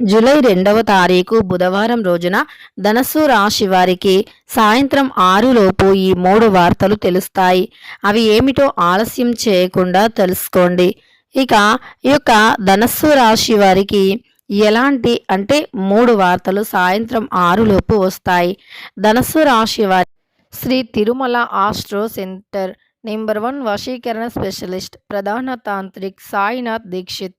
July రెండవ తారీఖు బుధవారం రోజున ధనస్సు రాశి వారికి సాయంత్రం ఆరులోపు ఈ మూడు వార్తలు తెలుస్తాయి. అవి ఏమిటో ఆలస్యం చేయకుండా తెలుసుకోండి. ఇక ఈ యొక్క ధనస్సు రాశి వారికి ఎలాంటి అంటే మూడు వార్తలు సాయంత్రం ఆరులోపు వస్తాయి. ధనస్సు రాశి వారి Shri Tirumala astro centre number one వశీకరణ స్పెషలిస్ట్ ప్రధాన tantric Sainath Dixit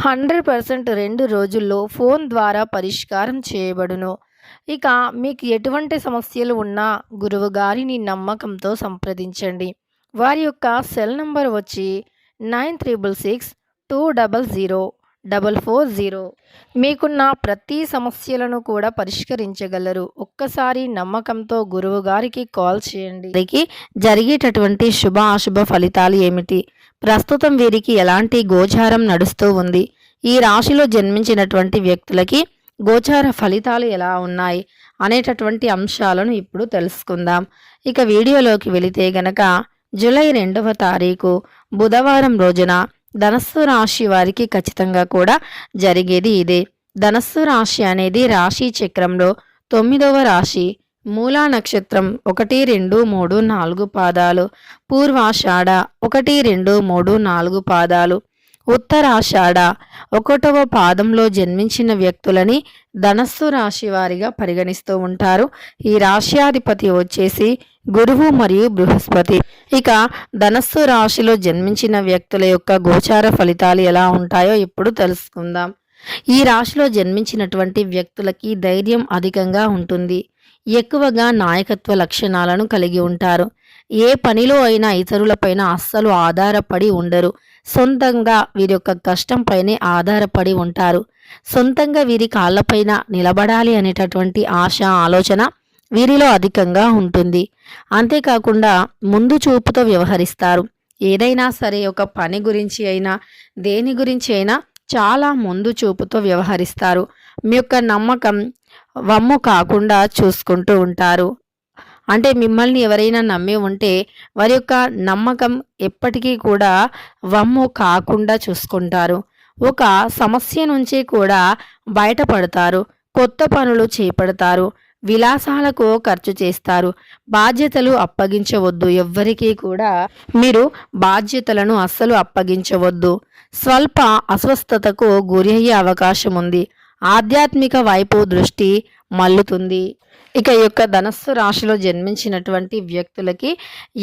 hundred percent రెండు రోజుల్లో ఫోన్ ద్వారా పరిష్కారం చేయబడును. ఇక మీకు ఎటువంటి సమస్యలు ఉన్నా గురువు గారిని నమ్మకంతో సంప్రదించండి. వారి యొక్క సెల్ నంబర్ వచ్చి nine triple six two double zero double four zero. మీకున్న ప్రతి సమస్యలను కూడా పరిష్కరించగలరు. ఒక్కసారి నమ్మకంతో గురువు గారికి కాల్ చేయండి. వీరికి జరిగేటటువంటి శుభ అశుభ ఫలితాలు ఏమిటి? ప్రస్తుతం వీరికి ఎలాంటి గోచారం నడుస్తూ ఉంది? ఈ రాశిలో జన్మించినటువంటి వ్యక్తులకి గోచార ఫలితాలు ఎలా ఉన్నాయి అనేటటువంటి అంశాలను ఇప్పుడు తెలుసుకుందాం. ఇక వీడియోలోకి వెళితే గనక జూలై రెండవ తారీఖు బుధవారం రోజున ధనస్సు రాశి వారికి ఖచ్చితంగా కూడా జరిగేది ఇదే. ధనస్సు రాశి అనేది రాశి చక్రంలో తొమ్మిదవ రాశి. మూలా నక్షత్రం ఒకటి రెండు మూడు నాలుగు పాదాలు. పూర్వాషాఢ ఒకటి రెండు మూడు నాలుగు పాదాలు. ఉత్తరాషాఢ ఒకటవ పాదంలో జన్మించిన వ్యక్తులని ధనస్సు రాశి వారిగా పరిగణిస్తూ ఉంటారు. ఈ రాశ్యాధిపతి వచ్చేసి గురువు మరియు బృహస్పతి. ఇక ధనస్సు రాశిలో జన్మించిన వ్యక్తుల యొక్క గోచార ఫలితాలు ఎలా ఉంటాయో ఇప్పుడు తెలుసుకుందాం. ఈ రాశిలో జన్మించినటువంటి వ్యక్తులకి ధైర్యం అధికంగా ఉంటుంది. ఎక్కువగా నాయకత్వ లక్షణాలను కలిగి ఉంటారు. ఏ పనిలో అయినా ఇతరులపైన అస్సలు ఆధారపడి ఉండరు. సొంతంగా వీరి యొక్క కష్టంపైనే ఆధారపడి ఉంటారు. సొంతంగా వీరి కాళ్ళపైన నిలబడాలి అనేటటువంటి ఆశ ఆలోచన వీరిలో అధికంగా ఉంటుంది. అంతేకాకుండా ముందు చూపుతో వ్యవహరిస్తారు. ఏదైనా సరే ఒక పని గురించి అయినా దేని గురించి అయినా చాలా ముందు చూపుతో వ్యవహరిస్తారు. మీ యొక్క నమ్మకం వమ్ము కాకుండా చూసుకుంటూ ఉంటారు. అంటే మిమ్మల్ని ఎవరైనా నమ్మి ఉంటే వారి యొక్క నమ్మకం ఎప్పటికీ కూడా వమ్ము కాకుండా చూసుకుంటారు. ఒక సమస్య నుంచి కూడా బయటపడతారు. కొత్త పనులు చేపడతారు. విలాసాలకు ఖర్చు చేస్తారు. బాధ్యతలు అప్పగించవద్దు. ఎవ్వరికీ కూడా మీరు బాధ్యతలను అస్సలు అప్పగించవద్దు. స్వల్ప అస్వస్థతకు గురి అయ్యే అవకాశం ఉంది. ఆధ్యాత్మిక వైపు దృష్టి మల్లుతుంది. ఇక ఈ యొక్క ధనస్సు రాశిలో జన్మించినటువంటి వ్యక్తులకి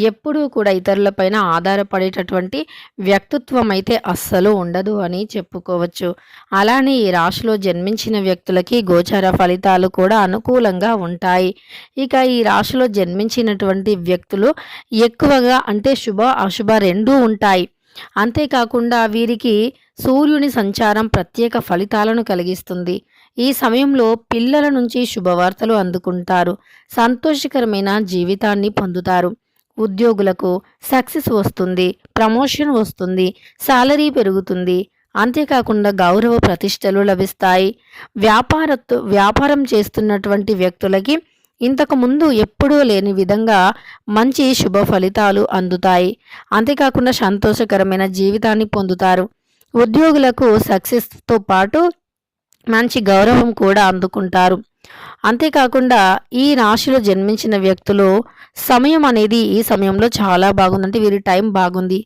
ఎప్పుడూ కూడా ఇతరులపైన ఆధారపడేటటువంటి వ్యక్తిత్వం అయితే అస్సలు ఉండదు అని చెప్పుకోవచ్చు. అలానే ఈ రాశిలో జన్మించిన వ్యక్తులకి గోచార ఫలితాలు కూడా అనుకూలంగా ఉంటాయి. ఇక ఈ రాశిలో జన్మించినటువంటి వ్యక్తులు ఎక్కువగా అంటే శుభ అశుభ రెండూ ఉంటాయి. అంతేకాకుండా వీరికి సూర్యుని సంచారం ప్రత్యేక ఫలితాలను కలిగిస్తుంది. ఈ సమయంలో పిల్లల నుంచి శుభవార్తలు అందుకుంటారు. సంతోషకరమైన జీవితాన్ని పొందుతారు. ఉద్యోగులకు సక్సెస్ వస్తుంది ప్రమోషన్ వస్తుంది శాలరీ పెరుగుతుంది. అంతేకాకుండా గౌరవ ప్రతిష్టలు లభిస్తాయి. వ్యాపారత్తు వ్యాపారం చేస్తున్నటువంటి వ్యక్తులకి ఇంతకుముందు ఎప్పుడూ లేని విధంగా మంచి శుభ ఫలితాలు అందుతాయి. అంతేకాకుండా సంతోషకరమైన జీవితాన్ని పొందుతారు. ఉద్యోగులకు సక్సెస్తో పాటు మంచి గౌరవం కూడా అందుకుంటారు. అంతేకాకుండా ఈ రాశిలో జన్మించిన వ్యక్తులు సమయం అనేది ఈ సమయంలో చాలా బాగుంది అంటే వీరి టైం బాగుంది.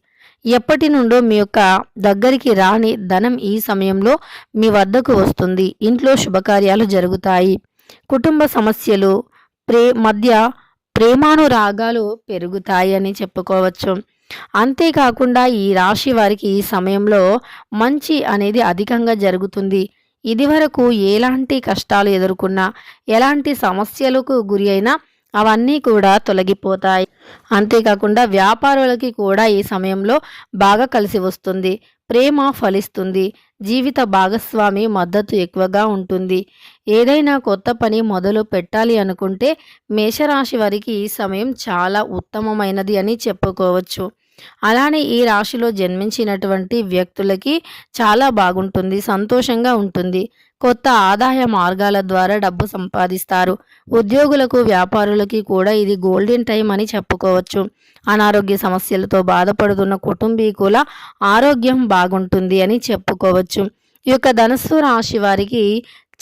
ఎప్పటి నుండో మీ యొక్క దగ్గరికి రాని ధనం ఈ సమయంలో మీ వద్దకు వస్తుంది. ఇంట్లో శుభకార్యాలు జరుగుతాయి. కుటుంబ సమస్యలు ప్రే మధ్య ప్రేమానురాగాలు పెరుగుతాయి అని చెప్పుకోవచ్చు. అంతేకాకుండా ఈ రాశి వారికి ఈ సమయంలో మంచి అనేది అధికంగా జరుగుతుంది. ఇదివరకు ఎలాంటి కష్టాలు ఎదుర్కొన్నా ఎలాంటి సమస్యలకు గురి అయినా అవన్నీ కూడా తొలగిపోతాయి. అంతేకాకుండా వ్యాపారులకి కూడా ఈ సమయంలో బాగా కలిసి వస్తుంది. ప్రేమ ఫలిస్తుంది. జీవిత భాగస్వామి మద్దతు ఎక్కువగా ఉంటుంది. ఏదైనా కొత్త పని మొదలు పెట్టాలి అనుకుంటే మేషరాశి వారికి ఈ సమయం చాలా ఉత్తమమైనది అని చెప్పుకోవచ్చు. అలానే ఈ రాశిలో జన్మించినటువంటి వ్యక్తులకి చాలా బాగుంటుంది సంతోషంగా ఉంటుంది. కొత్త ఆదాయ మార్గాల ద్వారా డబ్బు సంపాదిస్తారు. ఉద్యోగులకు వ్యాపారులకి కూడా ఇది గోల్డెన్ టైం అని చెప్పుకోవచ్చు. అనారోగ్య సమస్యలతో బాధపడుతున్న కుటుంబీకుల ఆరోగ్యం బాగుంటుంది అని చెప్పుకోవచ్చు. ఈ యొక్క ధనస్సు రాశి వారికి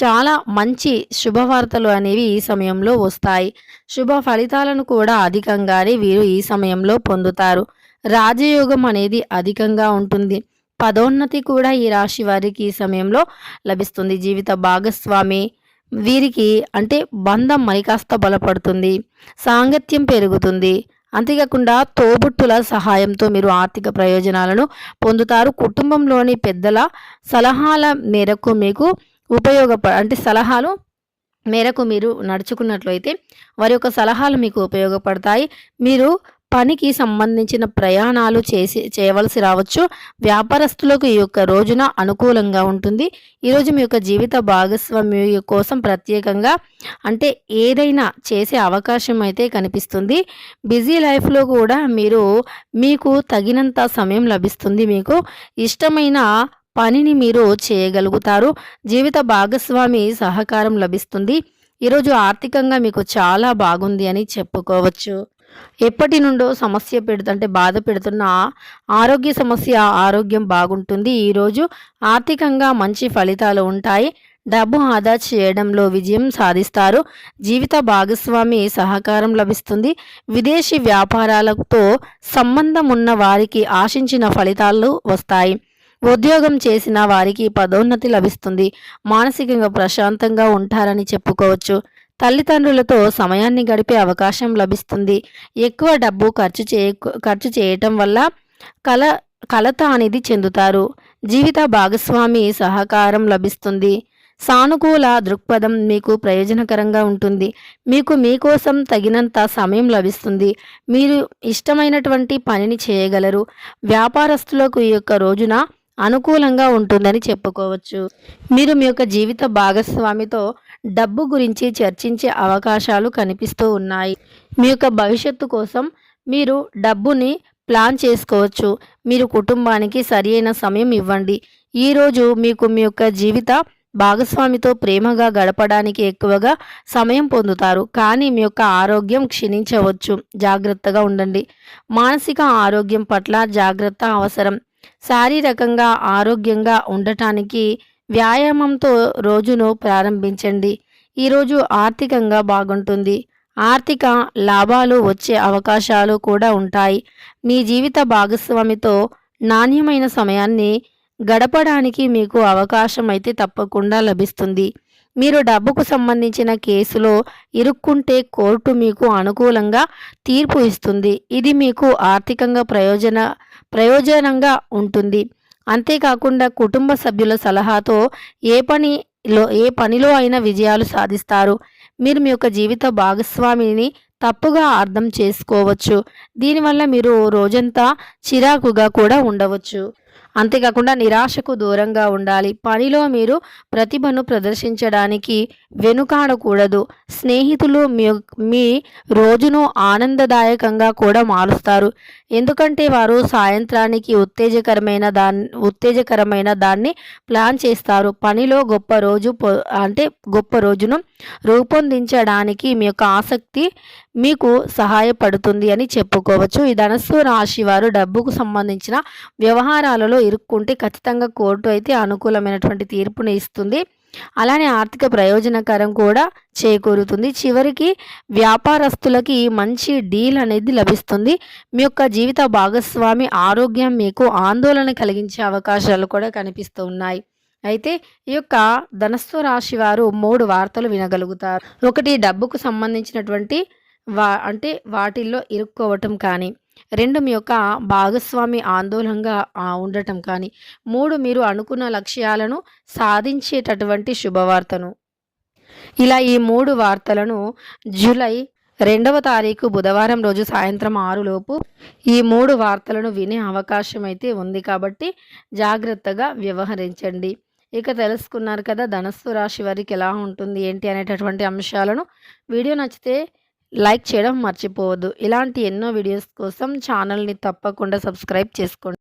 చాలా మంచి శుభవార్తలు అనేవి ఈ సమయంలో వస్తాయి. శుభ ఫలితాలను కూడా అధికంగానే వీరు ఈ సమయంలో పొందుతారు. రాజయోగం అనేది అధికంగా ఉంటుంది. పదోన్నతి కూడా ఈ రాశి వారికి ఈ సమయంలో లభిస్తుంది. జీవిత భాగస్వామి వీరికి అంటే బంధం మరికాస్త బలపడుతుంది. సాంగత్యం పెరుగుతుంది. అంతేకాకుండా తోబుట్టుల సహాయంతో మీరు ఆర్థిక ప్రయోజనాలను పొందుతారు. కుటుంబంలోని పెద్దల సలహాల మేరకు మీకు ఉపయోగప అంటే సలహాలు మేరకు మీరు నడుచుకున్నట్లయితే వారి యొక్క సలహాలు మీకు ఉపయోగపడతాయి. మీరు పనికి సంబంధించిన ప్రయాణాలు చేసి చేయవలసి రావచ్చు. వ్యాపారస్తులకు ఈ యొక్క రోజున అనుకూలంగా ఉంటుంది. ఈరోజు మీ యొక్క జీవిత భాగస్వామి కోసం ప్రత్యేకంగా అంటే ఏదైనా చేసే అవకాశం అయితే కనిపిస్తుంది. బిజీ లైఫ్లో కూడా మీరు మీకు తగినంత సమయం లభిస్తుంది మీకు. ఇష్టమైన పనిని మీరు చేయగలుగుతారు. జీవిత భాగస్వామి సహకారం లభిస్తుంది. ఈరోజు ఆర్థికంగా మీకు చాలా బాగుంది అని చెప్పుకోవచ్చు. ఎప్పటి నుండో సమస్య పెడుతుంటే బాధ పెడుతున్న ఆరోగ్య సమస్య ఆరోగ్యం బాగుంటుంది. ఈరోజు ఆర్థికంగా మంచి ఫలితాలు ఉంటాయి. డబ్బు ఆదా చేయడంలో విజయం సాధిస్తారు. జీవిత భాగస్వామి సహకారం లభిస్తుంది. విదేశీ వ్యాపారాలతో సంబంధం ఉన్న వారికి ఆశించిన ఫలితాలు వస్తాయి. ఉద్యోగం చేసిన వారికి పదోన్నతి లభిస్తుంది. మానసికంగా ప్రశాంతంగా ఉంటారని చెప్పుకోవచ్చు. తల్లిదండ్రులతో సమయాన్ని గడిపే అవకాశం లభిస్తుంది. ఎక్కువ డబ్బు ఖర్చు చే ఖర్చు చేయటం వల్ల కల కలత అనేది చెందుతారు. జీవిత భాగస్వామి సహకారం లభిస్తుంది. సానుకూల దృక్పథం మీకు ప్రయోజనకరంగా ఉంటుంది. మీకు మీకోసం తగినంత సమయం లభిస్తుంది. మీరు ఇష్టమైనటువంటి పనిని చేయగలరు. వ్యాపారస్తులకు ఈ యొక్క రోజున అనుకూలంగా ఉంటుందని చెప్పుకోవచ్చు. మీరు మీ యొక్క జీవిత భాగస్వామితో డబ్బు గురించి చర్చించే అవకాశాలు కనిపిస్తూ ఉన్నాయి. మీ యొక్క భవిష్యత్తు కోసం మీరు డబ్బుని ప్లాన్ చేసుకోవచ్చు. మీరు కుటుంబానికి సరియైన సమయం ఇవ్వండి. ఈరోజు మీకు మీ యొక్క జీవిత భాగస్వామితో ప్రేమగా గడపడానికి ఎక్కువగా సమయం పొందుతారు. కానీ మీ యొక్క ఆరోగ్యం క్షీణించవచ్చు. జాగ్రత్తగా ఉండండి. మానసిక ఆరోగ్యం పట్ల జాగ్రత్త అవసరం. శారీరకంగా ఆరోగ్యంగా ఉండటానికి వ్యాయామంతో రోజును ప్రారంభించండి. ఈరోజు ఆర్థికంగా బాగుంటుంది. ఆర్థిక లాభాలు వచ్చే అవకాశాలు కూడా ఉంటాయి. మీ జీవిత భాగస్వామితో నాణ్యమైన సమయాన్ని గడపడానికి మీకు అవకాశం అయితే తప్పకుండా లభిస్తుంది. మీరు డబ్బుకు సంబంధించిన కేసులో ఇరుక్కుంటే కోర్టు మీకు అనుకూలంగా తీర్పు ఇస్తుంది. ఇది మీకు ఆర్థికంగా ప్రయోజన ప్రయోజనంగా ఉంటుంది. అంతేకాకుండా కుటుంబ సభ్యుల సలహాతో ఏ పనిలో ఏ పనిలో అయినా విజయాలు సాధిస్తారు. మీరు మీ యొక్క జీవిత భాగస్వామిని తప్పుగా అర్థం చేసుకోవచ్చు. దీనివల్ల మీరు రోజంతా చిరాకుగా కూడా ఉండవచ్చు. అంతేకాకుండా నిరాశకు దూరంగా ఉండాలి. పనిలో మీరు ప్రతిభను ప్రదర్శించడానికి వెనుకాడకూడదు. స్నేహితులు మీ మీ రోజును ఆనందదాయకంగా కూడా మారుస్తారు. ఎందుకంటే వారు సాయంత్రానికి ఉత్తేజకరమైన దాన్ని ఉత్తేజకరమైన దాన్ని ప్లాన్ చేస్తారు. పనిలో గొప్ప రోజు అంటే గొప్ప రోజును రూపొందించడానికి మీ యొక్క ఆసక్తి మీకు సహాయపడుతుంది అని చెప్పుకోవచ్చు. ఈ ధనస్సు రాశి వారు డబ్బుకు సంబంధించిన వ్యవహారాలలో ఇరుక్కుంటే ఖచ్చితంగా కోర్టు అయితే అనుకూలమైనటువంటి తీర్పుని ఇస్తుంది. అలానే ఆర్థిక ప్రయోజనకరం కూడా చేకూరుతుంది. చివరికి వ్యాపారస్తులకి మంచి డీల్ అనేది లభిస్తుంది. మీ యొక్క జీవిత భాగస్వామి ఆరోగ్యం మీకు ఆందోళన కలిగించే అవకాశాలు కూడా కనిపిస్తూ ఉన్నాయి. అయితే ఈ యొక్క ధనస్సు రాశి వారు మూడు వార్తలు వినగలుగుతారు. ఒకటి డబ్బుకు సంబంధించినటువంటి వా అంటే వాటిల్లో ఇరుక్కోవటం కానీ రెండు మీ యొక్క భాగస్వామి ఆందోళనగా ఉండటం కానీ మూడు మీరు అనుకున్న లక్ష్యాలను సాధించేటటువంటి శుభవార్తను. ఇలా ఈ మూడు వార్తలను జూలై రెండవ తారీఖు బుధవారం రోజు సాయంత్రం ఆరులోపు ఈ మూడు వార్తలను వినే అవకాశం అయితే ఉంది కాబట్టి జాగ్రత్తగా వ్యవహరించండి. ఇక తెలుసుకున్నారు కదా ధనస్సు రాశి వారికి ఎలా ఉంటుంది ఏంటి అనేటటువంటి అంశాలను. వీడియో నచ్చితే లైక్ చేయడం మర్చిపోవద్దు. ఇలాంటి ఎన్నో వీడియోస్ కోసం ఛానల్ని తప్పకుండా సబ్స్క్రైబ్ చేసుకోండి.